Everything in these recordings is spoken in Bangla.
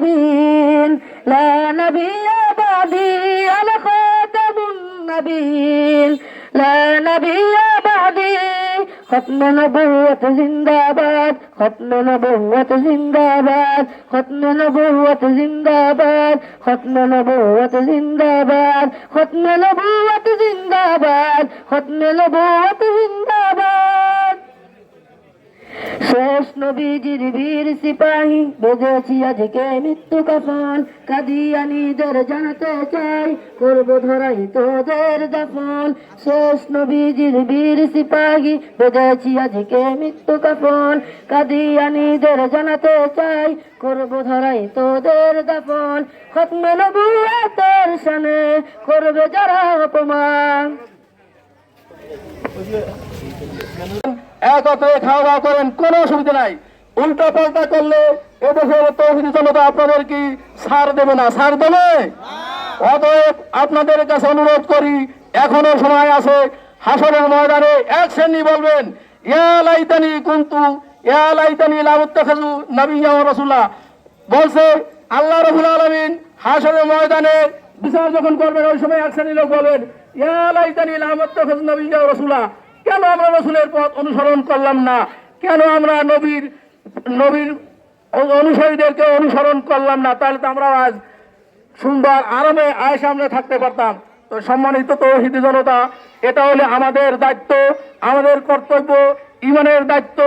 النبيين لا نبي بعدي أنا خاتم النبيين لا نبي بعدي ختم نبوة زنداباد ختم نبوة زنداباد ختم نبوة زنداباد ختم نبوة زنداباد ختم نبوة زنداباد ختم نبوة زنداباد শেষ নবীজির বীর সিপাহী বেজেছি আজকে মৃত্যু কাফন। কাদিয়ানিদের জানাতে চাই, করব ধরাই তোদের দাফন। শেষ নবীজির বীর সিপাহী বেজেছি আজকে মৃত্যু কাফন। কাদিয়ানিদের জানাতে চাই, করব ধরাই তোদের দাফন। খতমে নবুয়াতের সানে করবে যারা অপমান। একত্রে খাওয়া দাওয়া করেন, কোনো অসুবিধা নাই। উল্টা পাল্টা করলে এদেশের তৌহিদি আপনাদের কি ছাড় দেবে না? ছাড় দেবে? অতএব আপনাদের কাছে অনুরোধ করি, এখনও সময় আছে, হাসরের ময়দানে এক শ্রেণি বলবেন, ইয়া লাইতানি কুন্তু, ইয়া লাইতানি লাউত্তাখাজু নবিয়্যা ওয়া রাসূলা। বলছে, আল্লাহ রবুল আলমিন হাসনের ময়দানে বিচার যখন করবেন ওই সময় এক শ্রেণি লোক বলবেন ইয়া লাইতানি লাউত্তাখাজু নবিয়্যা ওয়া রাসূলা কেন আমরা রসুলের পথ অনুসরণ করলাম না? কেন আমরা নবীর নবীর অনুসারীদেরকে অনুসরণ করলাম না? তাহলে তো আমরা আজ সুন্দর আরামে আয় সামনে থাকতে পারতাম। তো সম্মানিত তৌহিদি জনতা এটা হলে আমাদের দায়িত্ব আমাদের কর্তব্য ইমানের দায়িত্ব।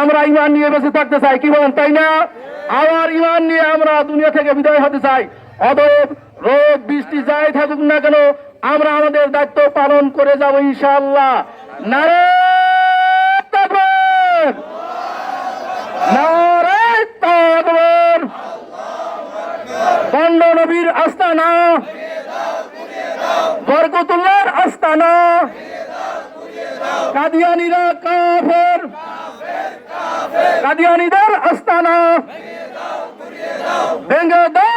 আমরা ইমান নিয়ে বেঁচে থাকতে চাই কি বলেন তাই না? আমার ইমান নিয়ে আমরা দুনিয়া থেকে বিদায় হতে চাই। অতএব রোগ বৃষ্টি যাই থাকুক না কেন, আমরা আমাদের দায়িত্ব পালন করে যাব ইনশাআল্লাহ। নারে বন্ড নবীর আস্তানা। বরকতুল্লাহর আস্তানা। কাদিয়ানিরা কাফের। কাদিয়ানিদের আস্তানা। ভেঙে দাও পুড়িয়ে দাও